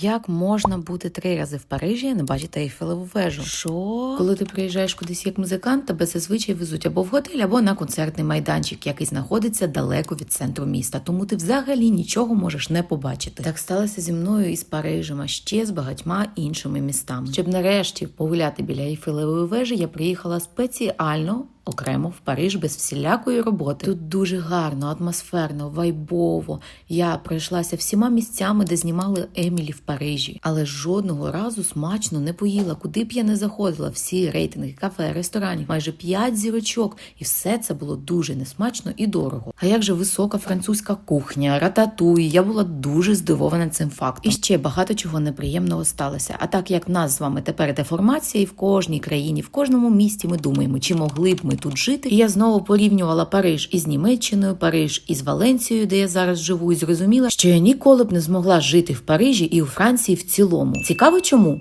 Як можна бути три рази в Парижі і не бачити Ейфелеву вежу? Що? Коли ти приїжджаєш кудись як музикант, тебе зазвичай везуть або в готель, або на концертний майданчик, який знаходиться далеко від центру міста. Тому ти взагалі нічого можеш не побачити. Так сталося зі мною із Парижем, а ще з багатьма іншими містами. Щоб нарешті погуляти біля Ейфелевої вежі, я приїхала спеціально. Окремо в Париж без всілякої роботи. Тут дуже гарно, атмосферно, вайбово. Я пройшлася всіма місцями, де знімали Емілі в Парижі, але жодного разу смачно не поїла. Куди б я не заходила, всі рейтинги, кафе, ресторанів, майже п'ять зірочок, і все це було дуже несмачно і дорого. А як же висока французька кухня, рататуї. Я була дуже здивована цим фактом. І ще багато чого неприємного сталося. А так як нас з вами тепер деформація, і в кожній країні, в кожному місті ми думаємо, чи могли б ми тут жити. І я знову порівнювала Париж із Німеччиною, Париж із Валенцією, де я зараз живу, і зрозуміла, що я ніколи б не змогла жити в Парижі і у Франції в цілому. Цікаво, чому?